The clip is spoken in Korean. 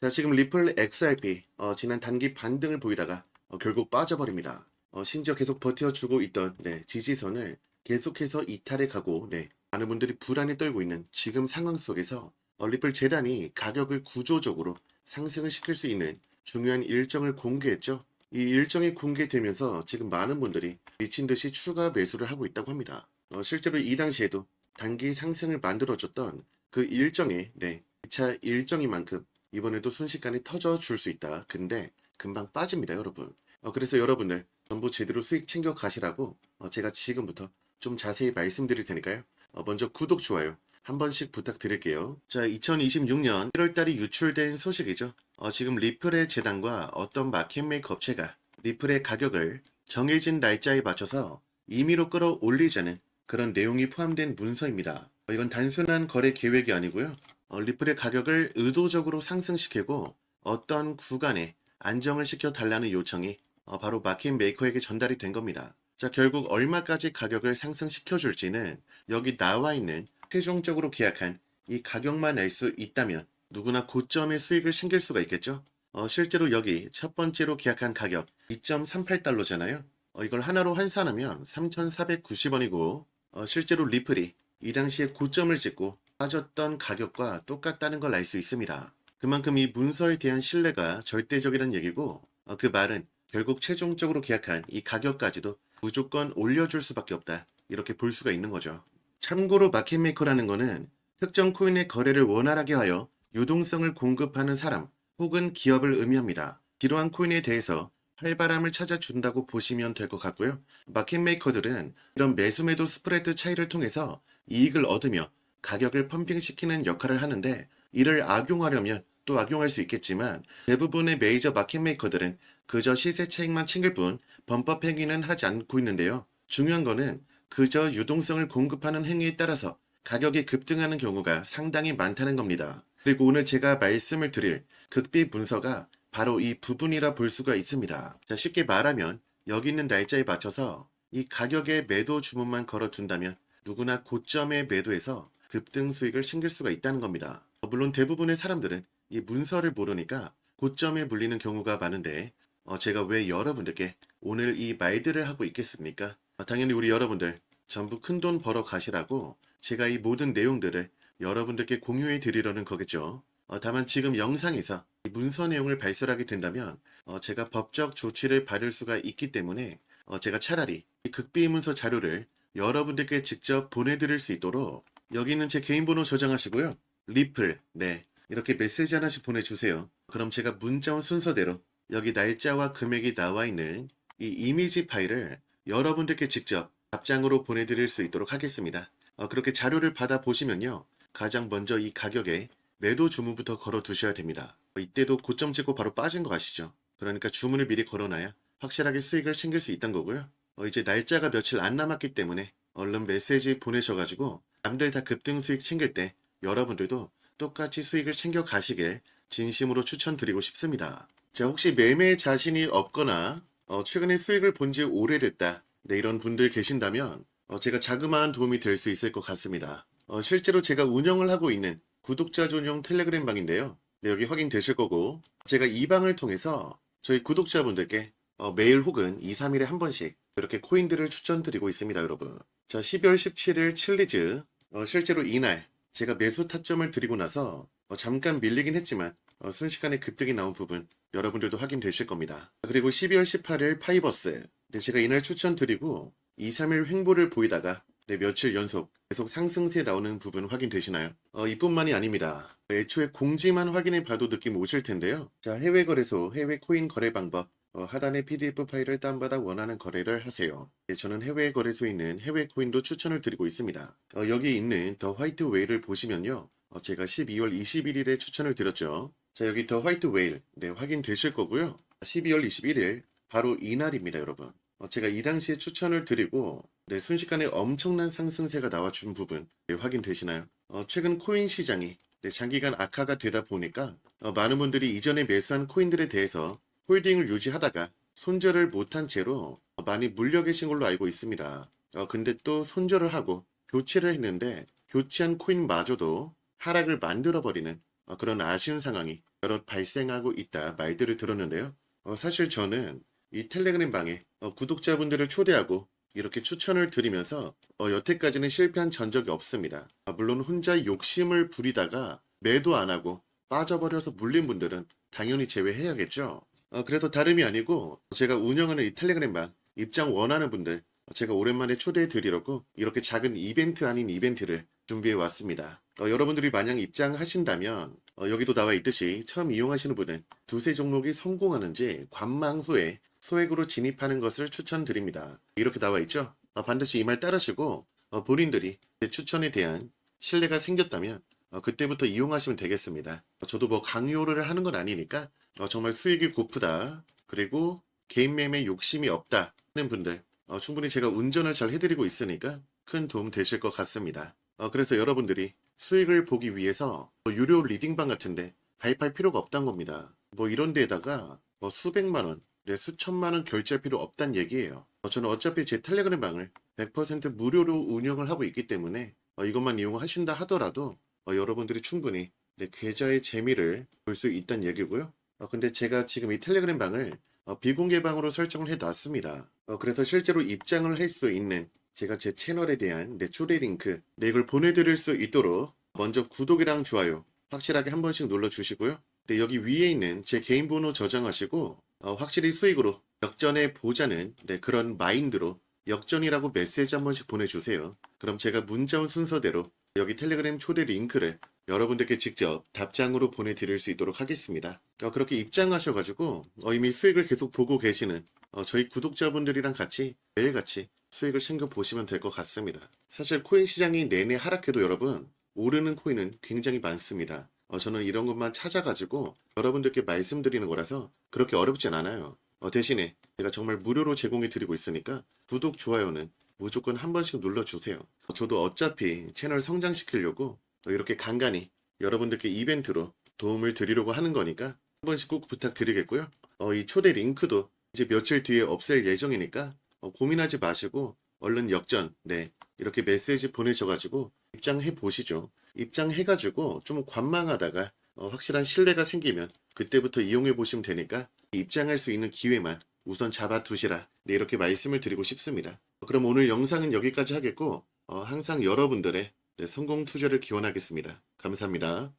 자, 지금 리플 XRP 어, 지난 단기 반등을 보이다가 어, 결국 빠져버립니다. 어, 심지어 계속 버텨주고 있던 네, 지지선을 계속해서 이탈해 가고 네, 많은 분들이 불안에 떨고 있는 지금 상황 속에서 어, 리플 재단이 가격을 구조적으로 상승을 시킬 수 있는 중요한 일정을 공개했죠. 이 일정이 공개되면서 지금 많은 분들이 미친 듯이 추가 매수를 하고 있다고 합니다. 어, 실제로 이 당시에도 단기 상승을 만들어줬던 그 일정이 네, 2차 일정인 만큼 이번에도 순식간에 터져 줄 수 있다. 근데 금방 빠집니다, 여러분. 어, 그래서 여러분들 전부 제대로 수익 챙겨 가시라고 어, 제가 지금부터 좀 자세히 말씀드릴 테니까요. 어, 먼저 구독, 좋아요 한 번씩 부탁드릴게요. 자, 2026년 1월달이 유출된 소식이죠. 어, 지금 리플의 재단과 어떤 마켓메이커 업체가 리플의 가격을 정해진 날짜에 맞춰서 임의로 끌어올리자는 그런 내용이 포함된 문서입니다. 어, 이건 단순한 거래 계획이 아니고요. 어, 리플의 가격을 의도적으로 상승시키고 어떤 구간에 안정을 시켜 달라는 요청이 어, 바로 마켓 메이커에게 전달이 된 겁니다. 자, 결국 얼마까지 가격을 상승시켜 줄지는 여기 나와 있는 최종적으로 계약한 이 가격만 알 수 있다면 누구나 고점의 수익을 챙길 수가 있겠죠. 어, 실제로 여기 첫 번째로 계약한 가격 2.38달러잖아요. 어, 이걸 하나로 환산하면 3,490원이고 어, 실제로 리플이 이 당시에 고점을 찍고 빠졌던 가격과 똑같다는 걸 알 수 있습니다. 그만큼 이 문서에 대한 신뢰가 절대적이라는 얘기고 어, 그 말은 결국 최종적으로 계약한 이 가격까지도 무조건 올려줄 수밖에 없다. 이렇게 볼 수가 있는 거죠. 참고로 마켓메이커라는 거는 특정 코인의 거래를 원활하게 하여 유동성을 공급하는 사람 혹은 기업을 의미합니다. 이러한 코인에 대해서 활바람을 찾아준다고 보시면 될 것 같고요. 마켓메이커들은 이런 매수매도 스프레드 차이를 통해서 이익을 얻으며 가격을 펌핑시키는 역할을 하는데 이를 악용하려면 또 악용할 수 있겠지만 대부분의 메이저 마켓 메이커들은 그저 시세 차익만 챙길 뿐 범법 행위는 하지 않고 있는데요. 중요한 거는 그저 유동성을 공급하는 행위에 따라서 가격이 급등하는 경우가 상당히 많다는 겁니다. 그리고 오늘 제가 말씀을 드릴 극비 문서가 바로 이 부분이라 볼 수가 있습니다. 자, 쉽게 말하면 여기 있는 날짜에 맞춰서 이 가격의 매도 주문만 걸어둔다면 누구나 고점의 매도에서 급등 수익을 챙길 수가 있다는 겁니다. 물론 대부분의 사람들은 이 문서를 모르니까 고점에 물리는 경우가 많은데 어, 제가 왜 여러분들께 오늘 이 말들을 하고 있겠습니까? 어, 당연히 우리 여러분들 전부 큰 돈 벌어 가시라고 제가 이 모든 내용들을 여러분들께 공유해 드리려는 거겠죠. 어, 다만 지금 영상에서 이 문서 내용을 발설하게 된다면 어, 제가 법적 조치를 받을 수가 있기 때문에 어, 제가 차라리 이 극비 문서 자료를 여러분들께 직접 보내드릴 수 있도록 여기 있는 제 개인 번호 저장하시고요. 리플, 네. 이렇게 메시지 하나씩 보내주세요. 그럼 제가 문자 온 순서대로 여기 날짜와 금액이 나와 있는 이 이미지 파일을 여러분들께 직접 답장으로 보내드릴 수 있도록 하겠습니다. 어, 그렇게 자료를 받아 보시면요. 가장 먼저 이 가격에 매도 주문부터 걸어 두셔야 됩니다. 어, 이때도 고점 찍고 바로 빠진 거 아시죠? 그러니까 주문을 미리 걸어놔야 확실하게 수익을 챙길 수 있다는 거고요. 어, 이제 날짜가 며칠 안 남았기 때문에 얼른 메시지 보내셔가지고 남들 다 급등 수익 챙길 때 여러분들도 똑같이 수익을 챙겨 가시길 진심으로 추천드리고 싶습니다. 자, 혹시 매매 자신이 없거나 어, 최근에 수익을 본 지 오래됐다. 네, 이런 분들 계신다면 어, 제가 자그마한 도움이 될 수 있을 것 같습니다. 어, 실제로 제가 운영을 하고 있는 구독자 전용 텔레그램 방인데요. 네, 여기 확인되실 거고 제가 이 방을 통해서 저희 구독자분들께 어, 매일 혹은 2, 3일에 한 번씩 이렇게 코인들을 추천드리고 있습니다, 여러분. 자, 12월 17일 칠리즈 어, 실제로 이날 제가 매수 타점을 드리고 나서 어, 잠깐 밀리긴 했지만 어, 순식간에 급등이 나온 부분 여러분들도 확인되실 겁니다. 그리고 12월 18일 파이버스 네, 제가 이날 추천드리고 2, 3일 횡보를 보이다가 네, 며칠 연속 계속 상승세 나오는 부분 확인되시나요? 어, 이뿐만이 아닙니다. 애초에 공지만 확인해 봐도 느낌 오실 텐데요. 자, 해외 거래소, 해외 코인 거래 방법 어, 하단의 PDF 파일을 다운받아 원하는 거래를 하세요. 네, 저는 해외 거래소에 있는 해외 코인도 추천을 드리고 있습니다. 어, 여기 있는 더 화이트 웨일을 보시면요. 어, 제가 12월 21일에 추천을 드렸죠. 자, 여기 더 화이트 웨일 네, 확인되실 거고요. 12월 21일 바로 이날입니다, 여러분. 어, 제가 이 당시에 추천을 드리고 네, 순식간에 엄청난 상승세가 나와준 부분 네, 확인되시나요? 어, 최근 코인 시장이 네, 장기간 악화가 되다 보니까 어, 많은 분들이 이전에 매수한 코인들에 대해서 홀딩을 유지하다가 손절을 못한 채로 많이 물려 계신 걸로 알고 있습니다. 어, 근데 또 손절을 하고 교체를 했는데 교체한 코인마저도 하락을 만들어버리는 어, 그런 아쉬운 상황이 여러 발생하고 있다 말들을 들었는데요. 어, 사실 저는 이 텔레그램 방에 어, 구독자분들을 초대하고 이렇게 추천을 드리면서 어, 여태까지는 실패한 전적이 없습니다. 아, 물론 혼자 욕심을 부리다가 매도 안 하고 빠져버려서 물린 분들은 당연히 제외해야겠죠. 어, 그래서 다름이 아니고 제가 운영하는 이 텔레그램 방 입장 원하는 분들 제가 오랜만에 초대해 드리려고 이렇게 작은 이벤트 아닌 이벤트를 준비해 왔습니다. 어, 여러분들이 만약 입장하신다면 어, 여기도 나와 있듯이 처음 이용하시는 분은 두세 종목이 성공하는지 관망 후에 소액으로 진입하는 것을 추천드립니다. 이렇게 나와 있죠? 어, 반드시 이 말 따르시고 어, 본인들이 제 추천에 대한 신뢰가 생겼다면 어, 그때부터 이용하시면 되겠습니다. 어, 저도 뭐 강요를 하는 건 아니니까 어, 정말 수익이 고프다. 그리고 개인 매매 욕심이 없다 하는 분들 어, 충분히 제가 운전을 잘 해드리고 있으니까 큰 도움 되실 것 같습니다. 어, 그래서 여러분들이 수익을 보기 위해서 뭐 유료 리딩방 같은데 가입할 필요가 없단 겁니다. 뭐 이런 데에다가 뭐 수백만 원, 네, 수천만 원 결제할 필요 없단 얘기예요. 어, 저는 어차피 제 텔레그램 방을 100% 무료로 운영을 하고 있기 때문에 어, 이것만 이용하신다 하더라도 어, 여러분들이 충분히 내 계좌의 재미를 볼 수 있다는 얘기고요. 어, 근데 제가 지금 이 텔레그램 방을 어, 비공개 방으로 설정을 해놨습니다. 어, 그래서 실제로 입장을 할 수 있는 제가 제 채널에 대한 내 초대 링크 네, 이걸 보내드릴 수 있도록 먼저 구독이랑 좋아요 확실하게 한 번씩 눌러주시고요. 네, 여기 위에 있는 제 개인 번호 저장하시고 어, 확실히 수익으로 역전해 보자는 네, 그런 마인드로 역전이라고 메시지 한 번씩 보내주세요. 그럼 제가 문자 온 순서대로 여기 텔레그램 초대 링크를 여러분들께 직접 답장으로 보내드릴 수 있도록 하겠습니다. 어, 그렇게 입장하셔가지고 어, 이미 수익을 계속 보고 계시는 어, 저희 구독자분들이랑 같이 매일같이 수익을 챙겨 보시면 될 것 같습니다. 사실 코인 시장이 내내 하락해도 여러분 오르는 코인은 굉장히 많습니다. 어, 저는 이런 것만 찾아가지고 여러분들께 말씀드리는 거라서 그렇게 어렵진 않아요. 어, 대신에 제가 정말 무료로 제공해 드리고 있으니까 구독, 좋아요는 무조건 한 번씩 눌러주세요. 어, 저도 어차피 채널 성장시키려고 어, 이렇게 간간히 여러분들께 이벤트로 도움을 드리려고 하는 거니까 한 번씩 꼭 부탁드리겠고요. 어, 이 초대 링크도 이제 며칠 뒤에 없앨 예정이니까 어, 고민하지 마시고 얼른 역전, 네 이렇게 메시지 보내셔가지고 입장해 보시죠. 입장해가지고 좀 관망하다가 어, 확실한 신뢰가 생기면 그때부터 이용해 보시면 되니까 입장할 수 있는 기회만 우선 잡아두시라 네, 이렇게 말씀을 드리고 싶습니다. 그럼 오늘 영상은 여기까지 하겠고 어, 항상 여러분들의 네, 성공 투자를 기원하겠습니다. 감사합니다.